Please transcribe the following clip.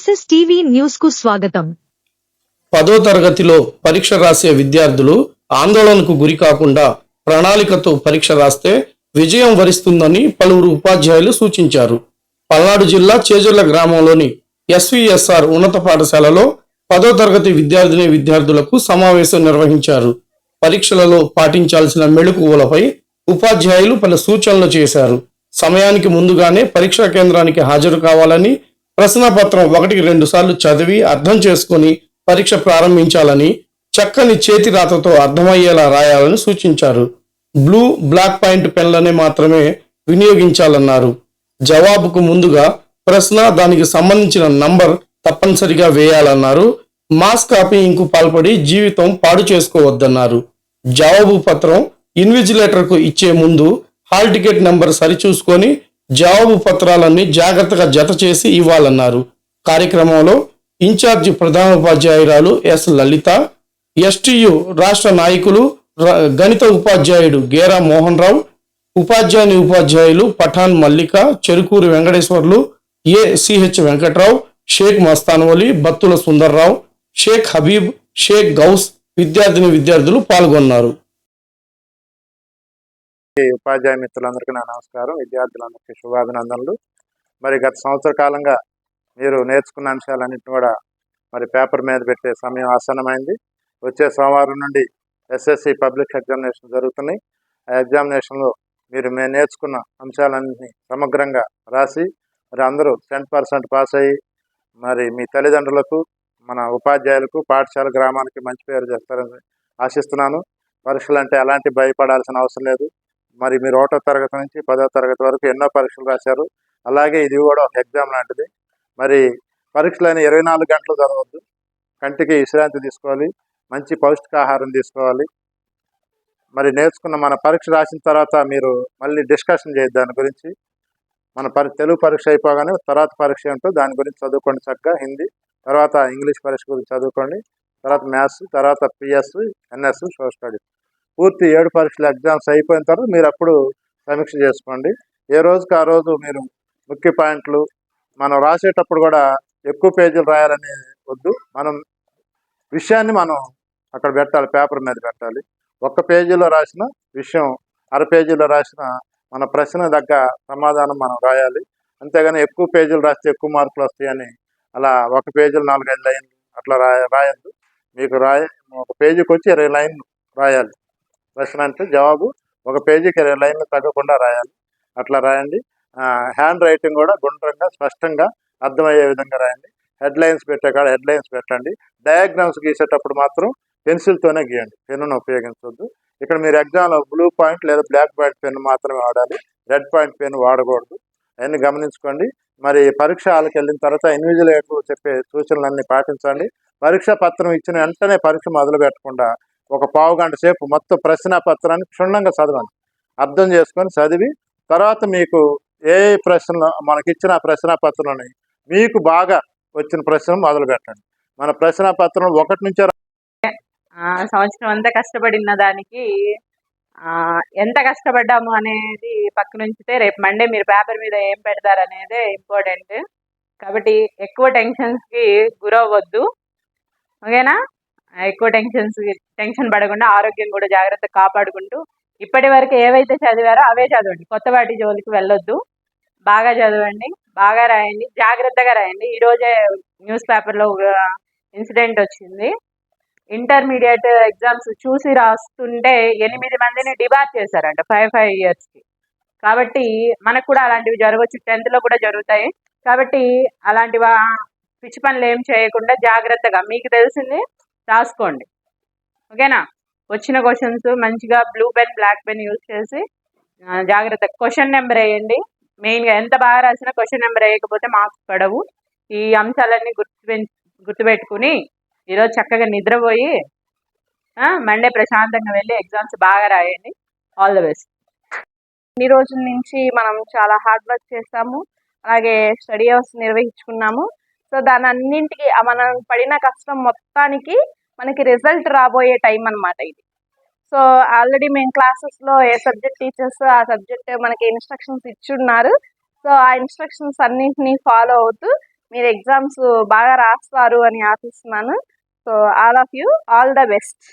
SS TV న్యూస్కు స్వాగతం. పదో తరగతిలో పరీక్ష రాసే విద్యార్థులు ఆందోళనకు గురి కాకుండా ప్రణాళికతో పరీక్ష రాస్తే విజయం వరిస్తుందని పలువురు ఉపాధ్యాయులు సూచించారు. పల్నాడు జిల్లా చేజర్ల గ్రామంలోని ఎస్విఎస్ఆర్ ఉన్నత పాఠశాలలో పదో తరగతి విద్యార్థిని విద్యార్థులకు సమావేశం నిర్వహించారు. పరీక్షలలో పాటించాల్సిన మెళుకువలపై ఉపాధ్యాయులు పలు సూచనలు చేశారు. సమయానికి ముందుగానే పరీక్షా కేంద్రానికి హాజరు కావాలని ప్రశ్నపత్రం ఒకటికి రెండు సార్లు చదివి అర్థం చేసుకొని పరీక్ష ప్రారంభించాలని చక్కని చేతి రాతతో అర్థమయ్యేలా రాయాలని సూచించారు. బ్లూ బ్లాక్ పాయింట్ పెన్లనే మాత్రమే వినియోగించాలన్నారు. జవాబుకు ముందుగా ప్రశ్న దానికి సంబంధించిన నంబర్ తప్పనిసరిగా వేయాలన్నారు. మాస్ కాపీయింగ్కు పాల్పడి జీవితం పాడు చేసుకోవద్దన్నారు. జవాబు పత్రం ఇన్విజిలేటర్కు ఇచ్చే ముందు హాల్ టికెట్ నెంబర్ సరిచూసుకొని జవాబు పత్రాలన్నీ జాగ్రత్తగా జత చేసి ఇవ్వాలన్నారు. కార్యక్రమంలో ఇన్ఛార్జి ప్రధానోపాధ్యాయురాలు ఎస్ లలిత ఎస్టీయు రాష్ట్ర నాయకులు గణిత ఉపాధ్యాయుడు గేరా మోహన్ రావు ఉపాధ్యాయుని ఉపాధ్యాయులు పఠాన్ మల్లిక చెరుకూరి వెంకటేశ్వర్లు ఏ సిహెచ్ వెంకట్రావు షేక్ మస్తాన్వలి బత్తుల సుందర్రావు షేక్ హబీబ్ షేక్ గౌస్ విద్యార్థిని విద్యార్థులు పాల్గొన్నారు. ఉపాధ్యాయ మిత్రులందరికీ నా నమస్కారం. విద్యార్థులందరికీ శుభాభినందనలు. మరి గత సంవత్సర కాలంగా మీరు నేర్చుకున్న అంశాలన్నింటినీ కూడా మరి పేపర్ మీద పెట్టే సమయం ఆసన్నమైంది. వచ్చే సోమవారం నుండి ఎస్ఎస్సి పబ్లిక్ ఎగ్జామినేషన్ జరుగుతున్నాయి. ఆ ఎగ్జామినేషన్లో మీరు మేము నేర్చుకున్న అంశాలన్నీ సమగ్రంగా రాసి మరి అందరూ టెన్ పర్సెంట్ పాస్ అయ్యి మరి మీ తల్లిదండ్రులకు మన ఉపాధ్యాయులకు పాఠశాల గ్రామానికి మంచి పేరు చేస్తారని ఆశిస్తున్నాను. పరీక్షలు అంటే ఎలాంటి భయపడాల్సిన అవసరం లేదు. మరి మీరు ఒకటో తరగతి నుంచి పదో తరగతి వరకు ఎన్నో పరీక్షలు రాశారు. అలాగే ఇది కూడా ఒక ఎగ్జామ్ లాంటిది. మరి పరీక్షలైన ఇరవై నాలుగు గంటలు చదవద్దు. కంటికి విశ్రాంతి తీసుకోవాలి. మంచి పౌష్టికాహారం తీసుకోవాలి. మరి నేర్చుకున్న మన పరీక్ష రాసిన తర్వాత మీరు మళ్ళీ డిస్కషన్ చేయొద్దు దాని గురించి. మన పరి తెలుగు పరీక్ష అయిపోగానే తర్వాత పరీక్ష ఏంటో దాని గురించి చదువుకోండి చక్కగా హిందీ తర్వాత ఇంగ్లీష్ పరీక్ష గురించి చదువుకోండి తర్వాత మ్యాథ్స్ తర్వాత పిఎస్ ఎన్ఎస్ సోషల్ స్టడీస్. పూర్తి ఏడు పరీక్షల ఎగ్జామ్స్ అయిపోయిన తర్వాత మీరు అప్పుడు సమీక్ష చేసుకోండి. ఏ రోజుకి ఆ రోజు మీరు ముఖ్య పాయింట్లు మనం రాసేటప్పుడు కూడా ఎక్కువ పేజీలు రాయాలని వద్దు. మనం విషయాన్ని మనం అక్కడ పెట్టాలి పేపర్ మీద పెట్టాలి. ఒక్క పేజీలో రాసిన విషయం అర పేజీలో రాసిన మన ప్రశ్న తగ్గ సమాధానం మనం రాయాలి. అంతేగాని ఎక్కువ పేజీలు రాస్తే ఎక్కువ మార్కులు వస్తాయని అలా ఒక పేజీలు నాలుగైదు లైన్లు అట్లా రాయ రాయద్దు. మీకు రాయ ఒక పేజీకి వచ్చి ఇరవై లైన్లు రాయాలి. ప్రశ్న అంటే జవాబు ఒక పేజీకి ఇరవై లైన్లు తగ్గకుండా రాయాలి. అట్లా రాయండి. హ్యాండ్ రైటింగ్ కూడా గుండ్రంగా స్పష్టంగా అర్థమయ్యే విధంగా రాయండి. హెడ్లైన్స్ పెట్టే కాడ హెడ్లైన్స్ పెట్టండి. డయాగ్రామ్స్ గీసేటప్పుడు మాత్రం పెన్సిల్తోనే గీయండి. పెన్నును ఉపయోగించవద్దు ఇక్కడ మీరు ఎగ్జామ్లో బ్లూ పాయింట్ లేదా బ్లాక్ పాయింట్ పెన్ మాత్రమే వాడాలి. రెడ్ పాయింట్ పెన్ వాడకూడదు. అవన్నీ గమనించుకోండి. మరి పరీక్ష హాల్కి వెళ్ళిన తర్వాత ఇన్విజిలేటర్ చెప్పే సూచనలన్నీ పాటించండి. పరీక్ష పత్రం ఇచ్చిన వెంటనే పరీక్ష మొదలు పెట్టకుండా ఒక పావు గంట సేపు మొత్తం ప్రశ్న పత్రాన్ని క్షుణ్ణంగా చదవండి. అర్థం చేసుకొని చదివి తర్వాత మీకు ఏ ప్రశ్నలు మనకిచ్చిన ప్రశ్న పత్రంలోని మీకు బాగా వచ్చిన ప్రశ్న మొదలు పెట్టండి. మన ప్రశ్న పత్రం ఒకటి నుంచే సంవత్సరం అంతా కష్టపడిన దానికి ఎంత కష్టపడ్డాము అనేది పక్కన ఉంచితే రేపు మండే మీరు పేపర్ మీద ఏం పెడతారు అనేదే ఇంపార్టెంట్. కాబట్టి ఎక్కువ టెన్షన్స్కి గురవ్వద్దు. ఓకేనా? ఎక్కువ టెన్షన్స్ టెన్షన్ పడకుండా ఆరోగ్యం కూడా జాగ్రత్తగా కాపాడుకుంటూ ఇప్పటి వరకు ఏవైతే చదివారో అవే చదవండి. కొత్త వాటి జోలికి వెళ్ళొద్దు. బాగా చదవండి. బాగా రాయండి. జాగ్రత్తగా రాయండి. ఈరోజే న్యూస్ పేపర్లో ఒక ఇన్సిడెంట్ వచ్చింది. ఇంటర్మీడియట్ ఎగ్జామ్స్ చూసి రాస్తుంటే ఎనిమిది మందిని డిబార్ చేశారంట ఫైవ్ ఫైవ్ ఇయర్స్కి కాబట్టి మనకు కూడా అలాంటివి జరగవచ్చు టెన్త్లో కూడా జరుగుతాయి. కాబట్టి అలాంటివా పిచ్చి పనులు ఏం చేయకుండా జాగ్రత్తగా మీకు తెలిసింది రాసుకోండి. ఓకేనా? వచ్చిన క్వశ్చన్స్ మంచిగా blue pen black pen use చేసి జాగ్రత్త. క్వశ్చన్ నెంబర్ వేయండి. మెయిన్గా ఎంత బాగా రాసినా క్వశ్చన్ నెంబర్ వేయకపోతే మార్క్స్ పడవు. ఈ అంశాలన్నీ గుర్తు గుర్తుపెట్టుకుని ఈరోజు చక్కగా నిద్రపోయి మండే ప్రశాంతంగా వెళ్ళి ఎగ్జామ్స్ బాగా రాయండి. ఆల్ ద బెస్ట్ ఇన్ని రోజుల నుంచి మనం చాలా హార్డ్ వర్క్ చేస్తాము. అలాగే స్టడీ అవర్స్ నిర్వహించుకున్నాము. సో దాని అన్నింటికి మనం పడిన కష్టం మొత్తానికి మనకి రిజల్ట్ రాబోయే టైం అనమాట ఇది. సో ఆల్రెడీ మేము క్లాసెస్లో ఏ సబ్జెక్ట్ టీచర్స్ ఆ సబ్జెక్ట్ మనకి ఇన్స్ట్రక్షన్స్ ఇచ్చున్నారు. సో ఆ ఇన్స్ట్రక్షన్స్ అన్నింటినీ ఫాలో అవుతూ మీరు ఎగ్జామ్స్ బాగా రాస్తారు అని ఆశిస్తున్నాను. So all of you all the best